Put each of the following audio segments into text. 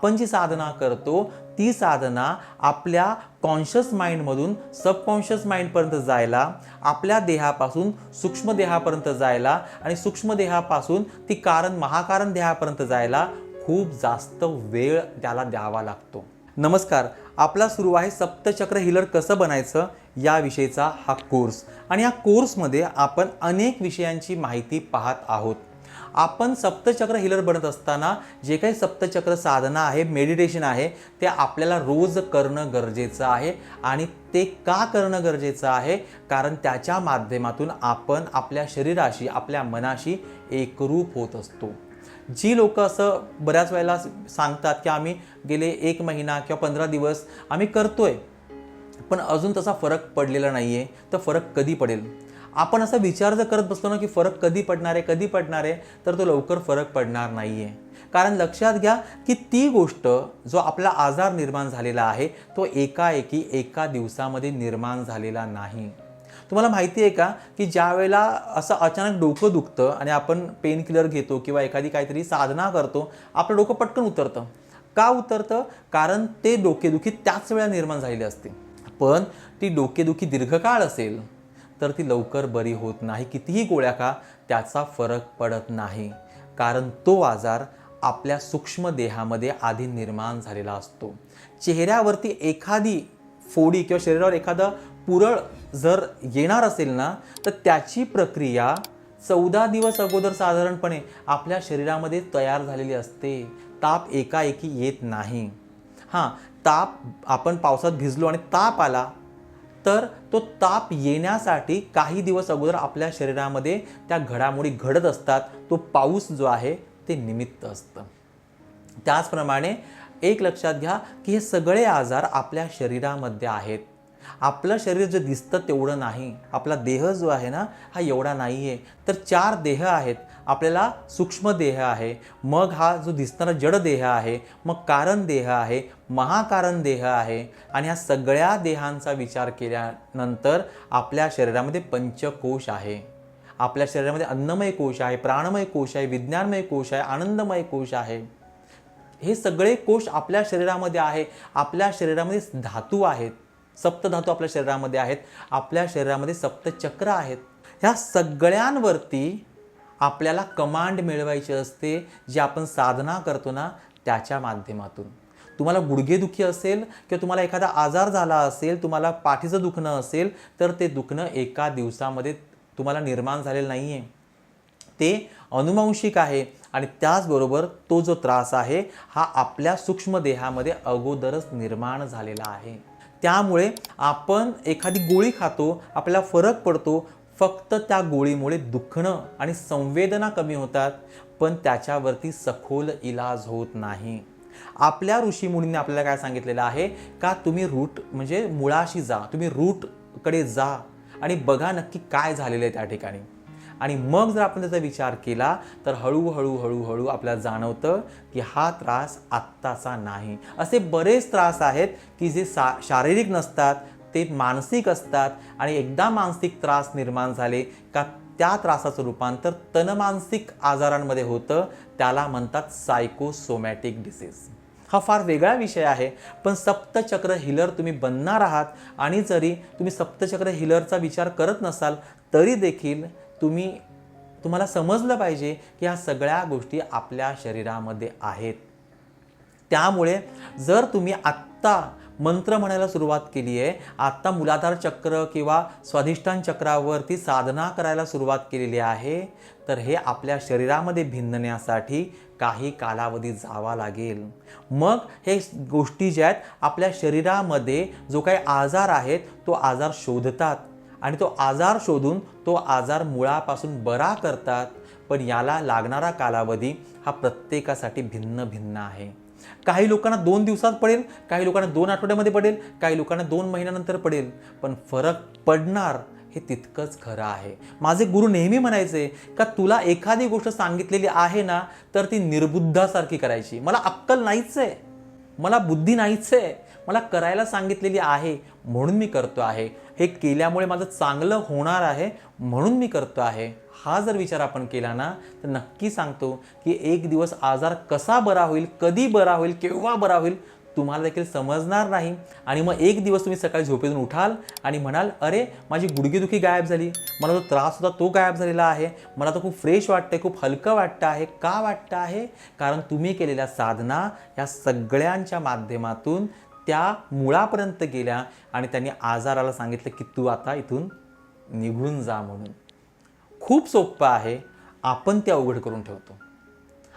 आपण जी साधना करतो ती साधना आपल्या कॉन्शियस माइंडमधून सबकॉन्शियस माइंडपर्यंत जायला आपल्या देहापासून सूक्ष्म देहापर्यंत जायला आणि सूक्ष्म देहापासून ती कारण महाकारण देहापर्यंत जायला खूप जास्त वेळ त्याला द्यावा लागतो. नमस्कार. आपला सुरू आहे सप्तचक्र हिलर कसं बनायचं याविषयीचा हा कोर्स आणि या कोर्समध्ये आपण अनेक विषयांची माहिती पाहत आहोत. आपण सप्तचक्र हिलर बनत असताना जे काही सप्तचक्र साधना आहे मेडिटेशन आहे ते आपल्याला रोज करणं गरजेचं आहे. आणि ते का करणं गरजेचं आहे? कारण त्याच्या माध्यमातून आपण आपल्या शरीराशी आपल्या मनाशी एकरूप होत असतो. जी लोक असं बऱ्याच वेळेला सांगतात की आम्ही गेले एक महिना किंवा पंधरा दिवस आम्ही करतोय पण अजून तसा फरक पडलेला नाही आहे तर फरक कधी पडेल? आपण असा विचार जर करत बसलो ना की फरक कधी पडणार आहे कधी पडणार आहे तर तो लवकर फरक पडणार नाही आहे कारण लक्षात घ्या की ती गोष्ट जो आपला आजार निर्माण झालेला आहे तो एकाएकी एका दिवसामध्ये निर्माण झालेला नाही. तुम्हाला माहिती आहे का की ज्या वेळेला असं अचानक डोकं दुखतं आणि आपण पेन किलर घेतो किंवा एखादी काहीतरी साधना करतो आपलं डोकं पटकन उतरतं. का उतरतं? कारण ते डोकेदुखी त्याच वेळा निर्माण झालेली असते. पण ती डोकेदुखी दीर्घकाळ असेल तर ती लवकर बरी होत नाही. कितीही गोळ्या का त्याचा फरक पडत नाही. कारण तो आजार आपल्या सूक्ष्म देहामध्ये आधी निर्माण झालेला असतो. चेहऱ्यावरती एखादी फोडी किंवा शरीरावर एखादं पुरळ जर येणार असेल ना तर त्याची प्रक्रिया चौदा दिवस अगोदर साधारणपणे आपल्या शरीरामध्ये तयार झालेली असते. ताप एकाएकी येत नाही. हां ताप आपण पावसात भिजलो आणि ताप आला तर तो ताप येण्यासाठी काही दिवस अगोदर आपल्या शरीरामध्ये त्या घडामोडी घडत असतात. तो पाऊस जो आहे ते निमित्त असतं. त्याचप्रमाणे एक लक्षात घ्या की हे सगळे आजार आपल्या शरीरामध्ये आहेत. आपलं शरीर जे दिसतं तेवढं नाही. आपला देह जो आहे ना हा एवढा नाही आहे तर चार देह आहेत. आपल्याला सूक्ष्म देह आहे. मग हा जो दिसणारा जड देह आहे मग कारण देह आहे महाकारण देह आहे. आणि ह्या सगळ्या देहांचा विचार केल्यानंतर आपल्या शरीरामध्ये पंचकोश आहे. आपल्या शरीरामध्ये अन्नमय कोश आहे प्राणमय कोश आहे विज्ञानमय कोश आहे आनंदमय कोश आहे. हे सगळे कोश आपल्या शरीरामध्ये आहे. आपल्या शरीरामध्ये धातू आहेत. सप्तधातू आपल्या शरीरामध्ये आहेत. आपल्या शरीरामध्ये सप्तचक्र आहेत. ह्या सगळ्यांवरती आपल्याला कमांड मिळवायची असते जी आपण साधना करतो ना त्याच्या माध्यमातून. तुम्हाला गुडघेदुखी असेल किंवा तुम्हाला एखादा आजार झाला असेल तुम्हाला पाठीचं दुखणं असेल तर ते दुखणं एका दिवसामध्ये तुम्हाला निर्माण झालेलं नाही आहे ते अनुवांशिक आहे आणि त्याचबरोबर तो जो त्रास आहे हा आपल्या सूक्ष्म देहामध्ये अगोदरच निर्माण झालेला आहे. त्यामुळे आपण एखादी गोळी खातो आपल्याला फरक पडतो फक्त त्या गोळीमुळे दुखणं आणि संवेदना कमी होतात पण त्याच्यावरती सखोल इलाज होत नाही. आपल्या ऋषीमुनींनी आपल्याला काय सांगितलेलं आहे? का तुम्ही रूट म्हणजे मुळाशी जा तुम्ही रूटकडे जा आणि बघा नक्की काय झालेलं आहे त्या ठिकाणी. आणि मग जर आपण त्याचा विचार केला तर हळूहळू हळूहळू आपल्याला जाणवतं की हा त्रास आत्ताचा नाही. असे बरेच त्रास आहेत की जे सा शारीरिक नसतात ते मानसिक असतात आणि एकदा मानसिक त्रास निर्माण झाले का त्या त्रासाचं रूपांतर तनमानसिक आजारांमध्ये होतं त्याला म्हणतात सायकोसोमॅटिक डिसीज हा फार वेगळा विषय आहे पण सप्तचक्र हिलर तुम्ही बनणार आहात आणि जरी तुम्ही सप्तचक्र हिलरचा विचार करत नसाल तरी देखील तुम्ही तुम्हाला समजलं पाहिजे की ह्या सगळ्या गोष्टी आपल्या शरीरामध्ये आहेत. त्यामुळे जर तुम्ही आत्ता मंत्र म्हणायला सुरुवात केली आहे आत्ता मुलाधार चक्र किंवा स्वाधिष्ठान चक्रावरती साधना करायला सुरुवात केलेली आहे तर हे आपल्या शरीरामध्ये भिनण्यासाठी काही कालावधी जावा लागेल. मग हे गोष्टी ज्या आहेत आपल्या शरीरामध्ये जो काही आजार आहेत तो आजार शोधतात. आणि तो आजार शोधून तो आजार मुळापासून बरा करतात पण याला लागणारा कालावधी हा प्रत्येकासाठी भिन्न भिन्न आहे. काही लोकांना दोन दिवसात पडेल काही लोकांना दोन आठवड्यामध्ये पडेल काही लोकांना दोन महिन्यानंतर पडेल पण फरक पडणार हे तितकंच खरं आहे. माझे गुरु नेहमी म्हणायचे का तुला एखादी गोष्ट सांगितलेली आहे ना तर ती निर्बुद्धासारखी करायची. मला अक्कल नाहीच आहे. मला बुद्धी नाहीच आहे. मला करायला सांगितलेली आहे. म्हणून मी करतो आहे. हे केल्यामुळे माझं चांगलं होणार आहे म्हणून मी करतो आहे. हा जर विचार आपण केला ना तर नक्की सांगतो की एक दिवस आजार कसा बरा होईल कधी बरा होईल केव्हा बरा होईल तुम्हाला देखील समजणार नाही. आणि मग एक दिवस तुम्ही सकाळी झोपेतून उठाल आणि म्हणाल अरे माझी गुडघेदुखी गायब झाली. मला जो त्रास होता तो गायब झालेला आहे. मला तर खूप फ्रेश वाटतंय खूप हलकं वाटतं आहे. का वाटतं आहे? कारण तुम्ही केलेल्या साधना या सगळ्यांच्या माध्यमातून त्या मुळापर्यंत गेल्या आणि त्यांनी आजाराला सांगितलं की तू आता इथून निघून जा म्हणून. खूप सोपं आहे आपण ते अवघड करून ठेवतो.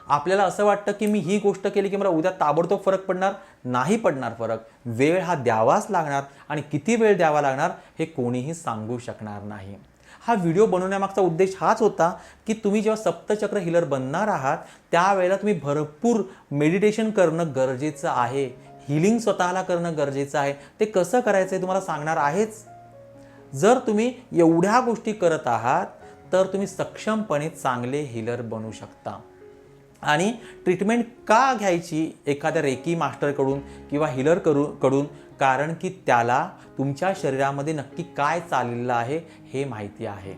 आपल्याला असं वाटतं की मी ही गोष्ट केली की मला उद्या ताबडतोब फरक पडणार? नाही पडणार फरक. वेळ हा द्यावाच लागणार आणि किती वेळ द्यावा लागणार हे कोणीही सांगू शकणार नाही. हा व्हिडिओ बनवण्यामागचा उद्देश हाच होता की तुम्ही जेव्हा सप्तचक्र हिलर बनणार आहात त्यावेळेला तुम्ही भरपूर मेडिटेशन करणं गरजेचं आहे. हिलिंग स्वतःला करणं गरजेचं आहे. ते कसं करायचं आहे तुम्हाला सांगणार आहेच. जर तुम्ही एवढ्या गोष्टी करत आहात तर तुम्ही सक्षमपणे चांगले हिलर बनू शकता. आणि ट्रीटमेंट का घ्यायची एखाद्या रेकी मास्टरकडून किंवा हिलर करू कडून? कारण की त्याला तुमच्या शरीरामध्ये नक्की काय चाललेलं आहे हे माहिती आहे.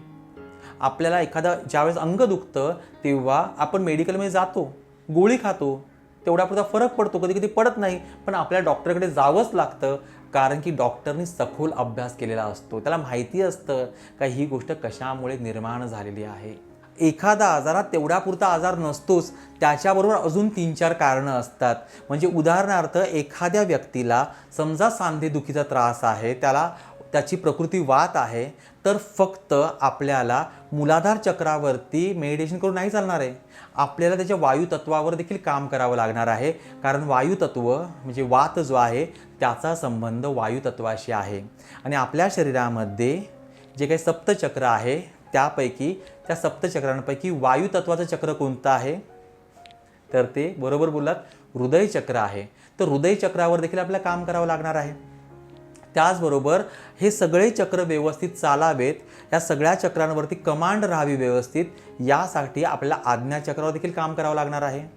आपल्याला एखादा ज्यावेळेस अंग दुखतं तेव्हा आपण मेडिकलमध्ये जातो गोळी खातो. तेवढ्यापुरता फरक पडतो कधी कधी पडत नाही. पण आपल्या डॉक्टरकडे जावंच लागतं कारण की डॉक्टरनी सखोल अभ्यास केलेला असतो. त्याला माहिती असतं का ही गोष्ट कशामुळे निर्माण झालेली आहे. एखादा आजारात तेवढ्यापुरता आजार नसतोच त्याच्याबरोबर अजून तीन चार कारणं असतात. म्हणजे उदाहरणार्थ एखाद्या व्यक्तीला समजा सांधेदुखीचा त्रास आहे त्याला त्याची प्रकृती वात आहे तर फक्त आपल्याला मूलाधार चक्रावरती मेडिटेशन करून नाही चालणार आहे. आपल्याला त्याच्या वायुतत्वावर देखील काम करावं लागणार आहे. कारण वायुतत्व म्हणजे वात जो आहे त्याचा संबंध वायुतत्वाशी आहे. आणि आपल्या शरीरामध्ये जे काही सप्तचक्र आहे त्यापैकी त्या सप्तचक्रांपैकी वायुतत्वाचं चक्र कोणतं आहे? तर ते बरोबर बोललात हृदयचक्र आहे. तर हृदयचक्रावर देखील आपल्याला काम करावं लागणार आहे. त्याचबरोबर हे सगळे चक्र व्यवस्थित चालावेत या सगळ्या चक्रांवरती कमांड राहावी व्यवस्थित यासाठी आपल्याला आज्ञाचक्रावर देखील काम करावं लागणार आहे.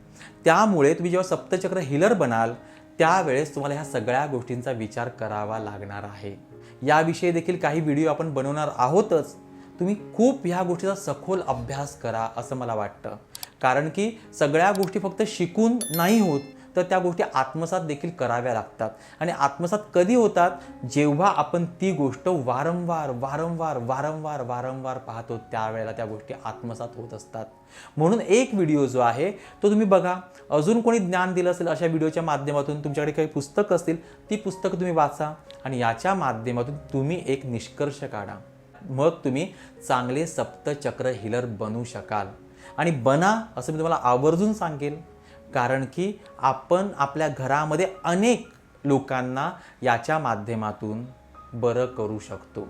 त्यामुळे तुम्ही जेव्हा सप्तचक्र हिलर बनाल त्यावेळेस तुम्हाला ह्या सगळ्या गोष्टींचा विचार करावा लागणार आहे. याविषयी देखील काही व्हिडिओ आपण बनवणार आहोतच. तुम्ही खूप ह्या गोष्टीचा सखोल अभ्यास करा असं मला वाटतं. कारण की सगळ्या गोष्टी फक्त शिकून नाही होत तर त्या गोष्टी आत्मसात देखील कराव्या लागतात. आणि आत्मसात कधी होतात? जेव्हा आपण ती गोष्ट वारंवार वारंवार वारंवार वारंवार पाहतो त्यावेळेला त्या गोष्टी आत्मसात होत असतात. म्हणून एक व्हिडिओ जो आहे तो तुम्ही बघा. अजून कोणी ज्ञान दिलं असेल अशा व्हिडिओच्या माध्यमातून तुमच्याकडे काही पुस्तकं असतील ती पुस्तकं तुम्ही वाचा आणि याच्या माध्यमातून तुम्ही एक निष्कर्ष काढा. मग तुम्ही चांगले सप्तचक्र हिलर बनू शकाल. आणि बना असं मी तुम्हाला आवर्जून सांगेल. कारण की आपण आपल्या घरामध्ये अनेक लोकांना याच्या माध्यमातून बरं करू शकतो.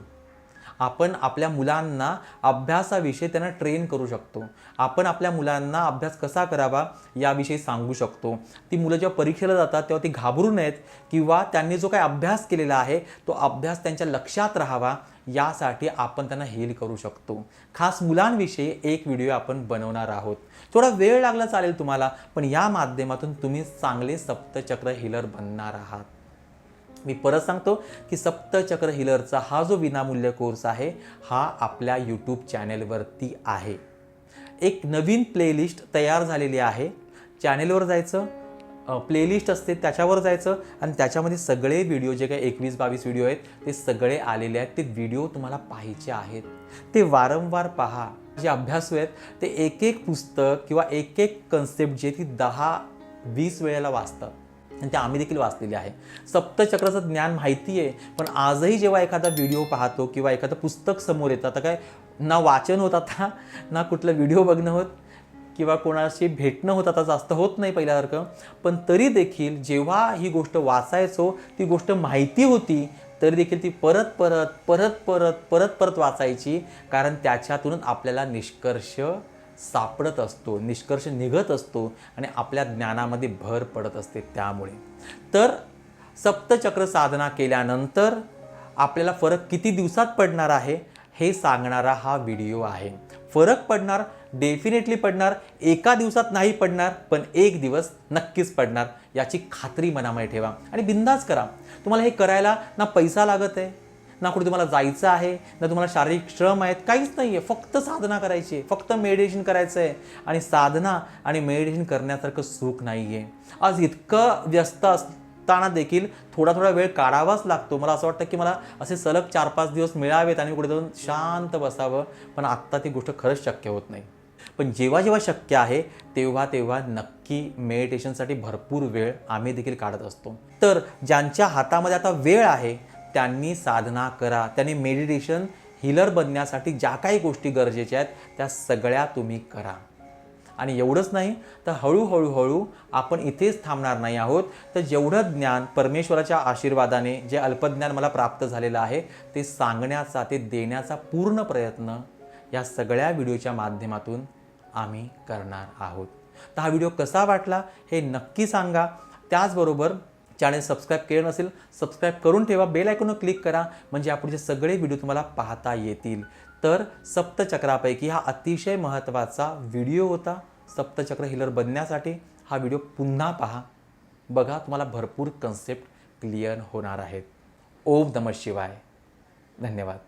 आपण आपल्या मुलांना अभ्यासाविषयी त्यांना ट्रेन करू शकतो. आपण आपल्या मुलांना अभ्यास कसा करावा याविषयी सांगू शकतो. ती मुलं जेव्हा परीक्षेला जातात तेव्हा ती घाबरू नयेत किंवा त्यांनी जो काही अभ्यास केलेला आहे तो अभ्यास त्यांच्या लक्षात राहावा यासाठी आपण त्यांना हेल करू शकतो. खास मुलांविषयी एक व्हिडिओ आपण बनवणार आहोत. थोडा वेळ लागला चालेल तुम्हाला पण या माध्यमातून तुम्ही चांगले सप्तचक्र हिलर बनणार आहात. मी परत सांगतो की सप्तचक्र हिलरचा हा जो विनामूल्य कोर्स आहे हा आपल्या यूट्यूब चॅनेलवरती आहे. एक नवीन प्लेलिस्ट तयार झालेली आहे. चॅनेलवर जायचं प्लेलिस्ट असते त्याच्यावर जायचं आणि त्याच्यामध्ये सगळे व्हिडिओ जे काही एकवीस बावीस व्हिडिओ आहेत ते सगळे आलेले आहेत. ते व्हिडिओ तुम्हाला पाहायचे आहेत. ते वारंवार पहा. जे अभ्यासू आहेत ते एक एक पुस्तक किंवा एक एक कन्सेप्ट जे ती दहा वीस वेळेला वाचतात आणि ते आम्ही देखील वाचलेले आहे. सप्तचक्राचं ज्ञान माहिती आहे पण आजही जेव्हा एखादा व्हिडिओ पाहतो किंवा एखादं पुस्तक समोर येतं आता काय ना वाचन होत आता ना कुठलं व्हिडिओ बघणं होत किंवा कोणाशी भेटणं होत आता जास्त होत नाही पहिल्यासारखं पण तरी देखील जेव्हा ही गोष्ट वाचायचो ती गोष्ट माहिती होती तरी देखील ती परत परत परत परत परत परत वाचायची कारण त्याच्यातूनच आपल्याला निष्कर्ष सापडत असतो निष्कर्ष निघत असतो आणि आपल्या ज्ञानामध्ये भर पडत असते त्यामुळे. तर सप्तचक्र साधना केल्यानंतर आपल्याला फरक किती दिवसात पडणार आहे हे सांगणारा हा व्हिडिओ आहे. फरक पडणार डेफिनेटली पडणार एका दिवसात नाही पडणार पण एक दिवस नक्कीच पडणार याची खात्री मनामध्ये ठेवा. आणि बिंदाच करा. तुम्हाला हे करायला ना पैसा लागत आहे? ना कुठे तुम्हाला जायचं आहे ना तुम्हाला शारीरिक श्रम आहेत काहीच नाही आहे फक्त साधना करायची आहे. फक्त मेडिटेशन करायचं आहे. आणि साधना आणि मेडिटेशन करण्यासारखं सुख नाही आहे आज इतकं व्यस्त असताना देखील थोडा थोडा वेळ काढावाच लागतो. मला असं वाटतं की मला असे सलग चार पाच दिवस मिळावेत आणि कुठे जाऊन शांत बसावं पण आत्ता ती गोष्ट खरंच शक्य होत नाही. पण जेव्हा जेव्हा शक्य आहे तेव्हा तेव्हा नक्की मेडिटेशनसाठी भरपूर वेळ आम्ही देखील काढत असतो. तर ज्यांच्या हातामध्ये आता वेळ आहे त्यांनी साधना करा. त्यांनी मेडिटेशन हिलर बनण्यासाठी ज्या काही गोष्टी गरजेच्या आहेत त्या सगळ्या तुम्ही करा. आणि एवढंच नाही तर हळूहळू हळू आपण इथेच थांबणार नाही आहोत. तर जेवढं ज्ञान परमेश्वराच्या आशीर्वादाने जे अल्पज्ञान मला प्राप्त झालेलं आहे ते सांगण्याचा ते देण्याचा पूर्ण प्रयत्न या सगळ्या व्हिडिओच्या माध्यमातून आम्ही करणार आहोत. तर हा व्हिडिओ कसा वाटला हे नक्की सांगा. त्याचबरोबर चॅनल सबस्क्राईब केलं नसेल सबस्क्राईब करून ठेवा बेल आयकॉनवर क्लिक करा म्हणजे यापुढचे सगळे व्हिडिओ तुम्हाला पाहता येतील. तर सप्तचक्रापैकी हा अतिशय महत्त्वाचा व्हिडिओ होता. सप्तचक्र हिलर बनण्यासाठी हा व्हिडिओ पुन्हा पहा. बघा तुम्हाला भरपूर कन्सेप्ट क्लिअर होणार आहेत. ओम नमः शिवाय. धन्यवाद.